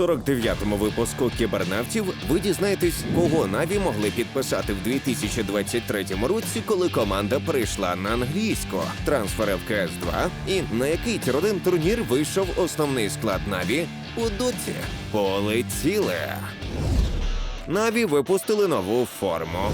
49-му випуску кібернавтів ви дізнаєтесь, кого Наві могли підписати в 2023 році, коли команда перейшла на англійську, трансфери в cs 2 і на який тір 1 турнір вийшов основний склад Наві у доті. Полетіли! Наві випустили нову форму.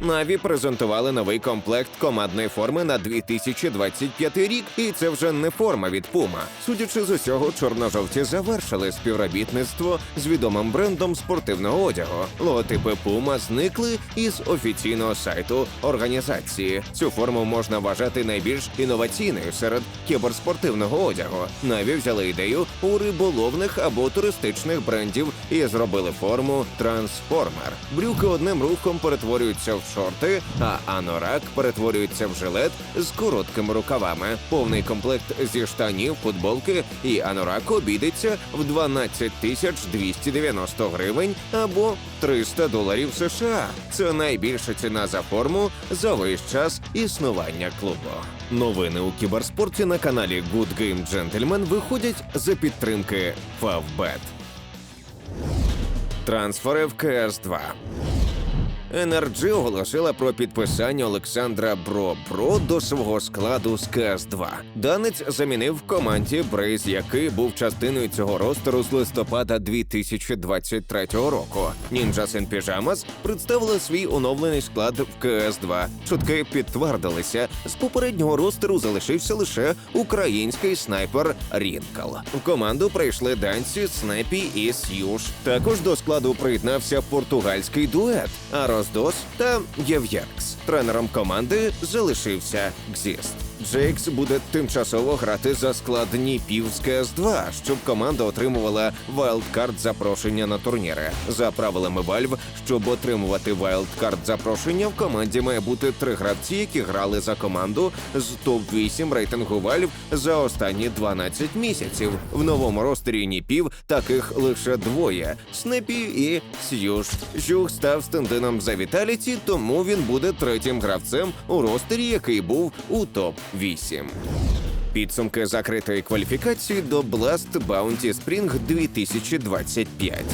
Наві презентували новий комплект командної форми на 2025 рік, і це вже не форма від Puma. Судячи з усього, чорно-жовті завершили співробітництво з відомим брендом спортивного одягу. Логотипи Puma зникли із офіційного сайту організації. Цю форму можна вважати найбільш інноваційною серед кіберспортивного одягу. Наві взяли ідею у риболовних або туристичних брендів і зробили форму трансформер. Брюки одним рухом перетворюються в шорти, а анорак перетворюється в жилет з короткими рукавами. Повний комплект зі штанів, футболки і анорак обійдеться в 12 тисяч 290 гривень або 300 доларів США. Це найбільша ціна за форму за весь час існування клубу. Новини у кіберспорті на каналі Good Game Gentleman виходять за підтримки Favbet. Трансфери в КС 2 NRG оголосила про підписання Олександра Бро Бро до свого складу з КС-2. Данець замінив команді Брейз, який був частиною цього ростеру з листопада 2023 року. Ninjas in Pyjamas представили свій оновлений склад в КС-2. Чутки підтвердилися. З попереднього ростеру залишився лише український снайпер Рінкл. В команду прийшли данці Снепі і С'юш. Також до складу приєднався португальський дует. А Роздос та Єв'єркс. Тренером команди залишився Гзіст. Джейкс буде тимчасово грати за склад Ніпів з КС-2, щоб команда отримувала вайлдкарт запрошення на турніри. За правилами Valve, щоб отримувати вайлдкарт запрошення, в команді має бути три гравці, які грали за команду з топ-8 рейтингу Valve за останні 12 місяців. В новому ростері Ніпів таких лише двоє: Снепі і С'юш. Жух став стендином за Віталіті, тому він буде третім гравцем у ростері, який був у топ 8 Підсумки закритої кваліфікації до Blast Bounty Spring 2025.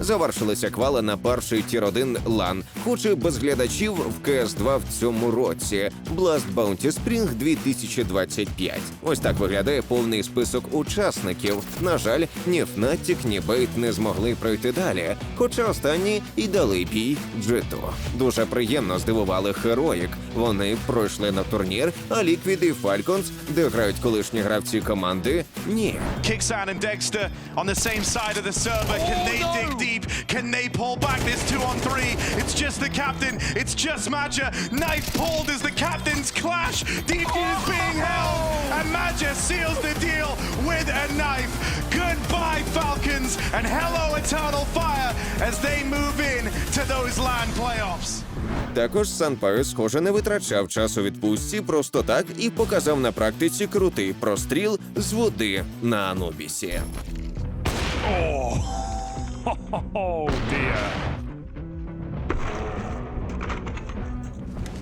Завершилися квали на перший тір 1 лан, хоч і без глядачів в КС 2 в цьому році. Blast Bounty Spring 2025. Ось так виглядає повний список учасників. На жаль, ні Fnatic, ні Бейт не змогли пройти далі. Хоча останні і дали бій джиту. Дуже приємно здивували Heroic. Вони пройшли на турнір, а Liquid і Falcons, де грають колишні гравці команди, ні. Kicksan and Dexter on the same side of the server. Can they dig deep? Can they pull back this two on three? It's just the captain. It's just Maja. Knife pulled as the captains clash. DP is being held. And Maja seals the deal with a knife. Goodbye, Falcons. And hello, Eternal Fire, as they move in to those land playoffs. Також Сан Санпаю, схоже, не витрачав час у відпустці просто так і показав на практиці крутий простріл з води на Анубісі. Oh Oh dear.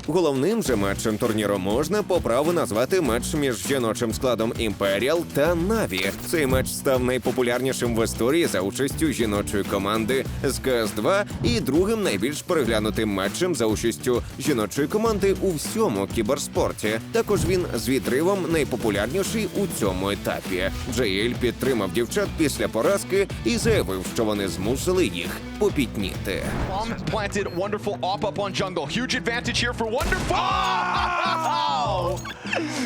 Головним же матчем турніру можна по праву назвати матч між жіночим складом Імперіал та Наві. Цей матч став найпопулярнішим в історії за участю жіночої команди з КС-2 і другим найбільш переглянутим матчем за участю жіночої команди у всьому кіберспорті. Також він з відривом найпопулярніший у цьому етапі. JL підтримав дівчат після поразки і заявив, що вони змусили їх попітніти. Planted, wonderful op Wonderful. Oh!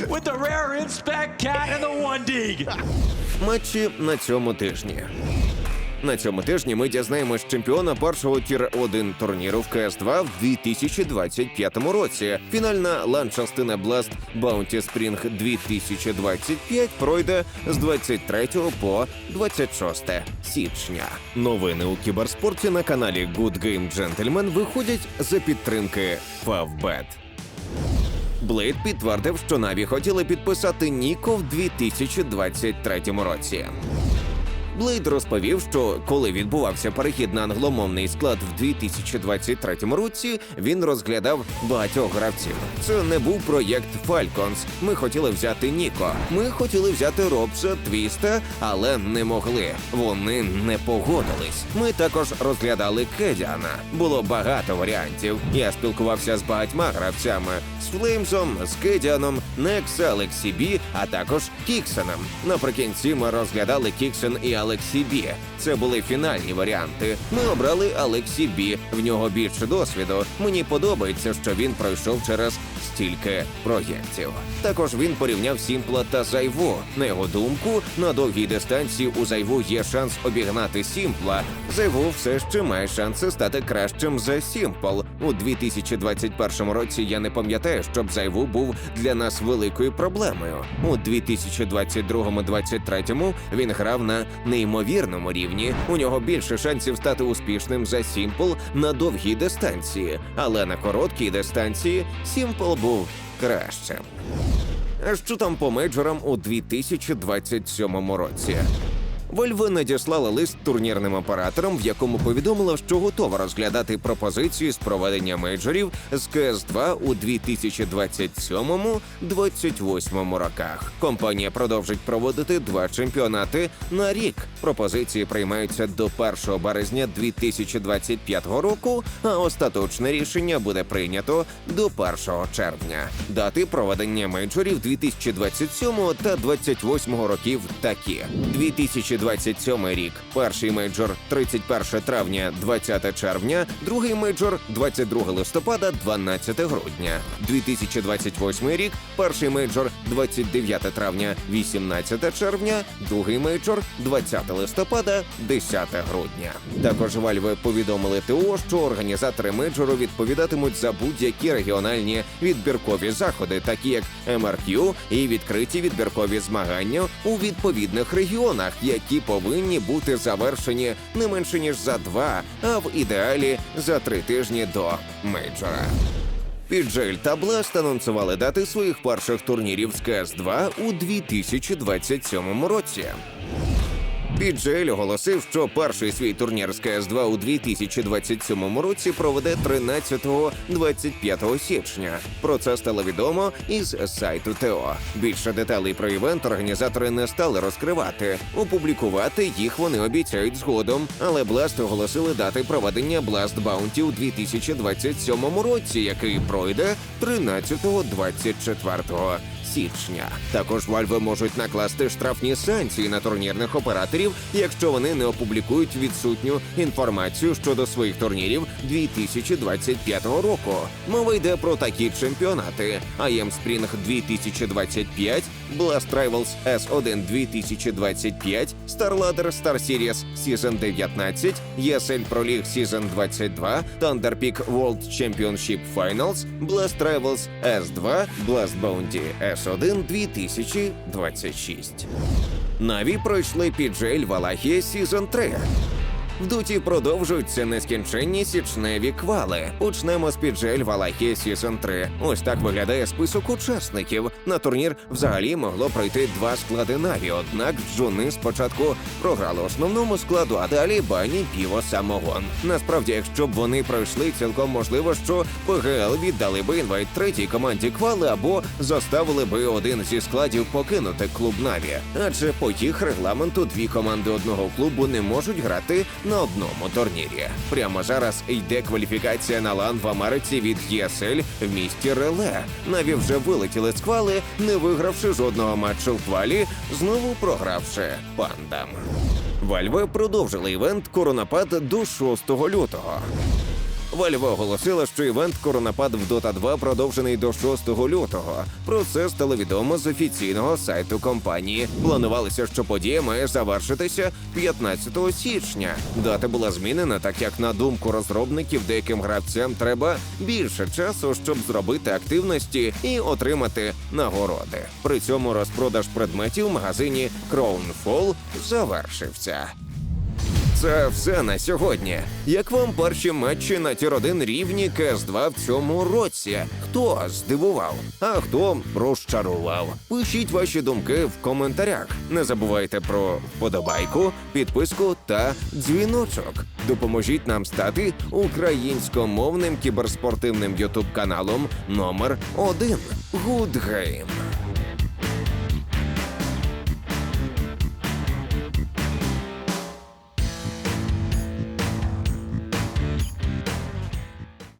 With the rare inspect cat and the one dig. Матчі на цьому тижні. На цьому тижні ми дізнаємось чемпіона першого тір 1 турніру в КС-2 в 2025 році. Фінальна лан-частина Blast Bounty Spring 2025 пройде з 23 по 26 січня. Новини у кіберспорті на каналі Good Game Gentleman виходять за підтримки Favbet. Блейд підтвердив, що Наві хотіли підписати Ніко в 2023 році. Блейд розповів, що коли відбувався перехід на англомовний склад в 2023 році, він розглядав багатьох гравців. Це не був проєкт Falcons. Ми хотіли взяти Ніко. Ми хотіли взяти Робса, Твіста, але не могли. Вони не погодились. Ми також розглядали Кедіана. Було багато варіантів. Я спілкувався з багатьма гравцями з Флеймсом, з Кедіаном, Некс, Алексі Бі, а також Кіксеном. Наприкінці ми розглядали Кіксен і Алексі Бі. Це були фінальні варіанти. Ми обрали Алексі Бі. В нього більше досвіду. Мені подобається, що він пройшов через стільки проєктів. Також він порівняв Сімпла та Зайву. На його думку, на довгій дистанції у Зайву є шанс обігнати Сімпла. Зайву все ще має шанси стати кращим за Сімпл. У 2021 році я не пам'ятаю, щоб Зайву був для нас великою проблемою. У 2022-2023 він грав на неймовірному рівні. У нього більше шансів стати успішним за Сімпл на довгій дистанції, але на короткій дистанції Сімпл був кращим. Що там по мейджорам у 2027 році? Вольва надіслала лист турнірним операторам, в якому повідомила, що готова розглядати пропозиції з проведення мейджорів з КС-2 у 2027-28 роках. Компанія продовжить проводити два чемпіонати на рік. Пропозиції приймаються до 1 березня 2025 року, а остаточне рішення буде прийнято до 1 червня. Дати проведення мейджорів 2027 та 2028 років такі: 2027 рік. Перший мейджор 31 травня, 20 червня, другий мейджор 22 листопада, 12 грудня. 2028 рік. Перший мейджор 29 травня, 18 червня, другий мейджор 20 листопада, 10 грудня. Також Вальви повідомили ТО, що організатори мейджору відповідатимуть за будь-які регіональні відбіркові заходи, такі як МРК і відкриті відбіркові змагання у відповідних регіонах, які повинні бути завершені не менше ніж за два, а в ідеалі за три тижні до мейджора. Піджель та Бласт анонсували дати своїх перших турнірів з КС-2 у 2027 році. Піджель оголосив, що перший свій турнір з КС-2 у 2027 році проведе 13-25 січня. Про це стало відомо із сайту ТО. Більше деталей про івент організатори не стали розкривати. Опублікувати їх вони обіцяють згодом, але Blast оголосили дати проведення Blast Bounty у 2027 році, який пройде 13-24 січня. Також Valve можуть накласти штрафні санкції на турнірних операторів, якщо вони не опублікують відсутню інформацію щодо своїх турнірів 2025 року. Мова йде про такі чемпіонати: IM Spring 2025, Blast Rivals S1 2025, StarLadder Star Series Season 19, ESL Pro League Season 22, Thunder Peak World Championship Finals, Blast Rivals S2, Blast Bounty S1 2026. Наві пройшли піджель Валахія Сізон 3. В дуті продовжуються нескінченні січневі квали. Почнемо з піджель Валахія Сісон 3. Ось так виглядає список учасників. На турнір взагалі могло пройти два склади Наві. Однак джуни спочатку програли основному складу, а далі бані піво самогон. Насправді, якщо б вони пройшли, цілком можливо, що ПГЛ віддали би інвайт третій команді квали або заставили би один зі складів покинути клуб Наві. Адже по їх регламенту дві команди одного клубу не можуть грати на одному турнірі. Прямо зараз йде кваліфікація на лан в Америці від ЄСЛ в місті Реле. Наві вже вилетіли з квали, не вигравши жодного матчу в квалі, знову програвши пандам. Вальве продовжили івент Коронапад до 6 лютого. Valve оголосила, що івент Коронапад в Dota 2 продовжений до 6 лютого. Про це стало відомо з офіційного сайту компанії. Планувалося, що подія має завершитися 15 січня. Дата була змінена, так як на думку розробників, деяким гравцям треба більше часу, щоб зробити активності і отримати нагороди. При цьому розпродаж предметів в магазині Crownfall завершився. Це все на сьогодні. Як вам перші матчі на тір 1 рівні КС2 в цьому році? Хто здивував, а хто розчарував? Пишіть ваші думки в коментарях. Не забувайте про вподобайку, підписку та дзвіночок. Допоможіть нам стати українськомовним кіберспортивним ютуб каналом номер 1 Good Game.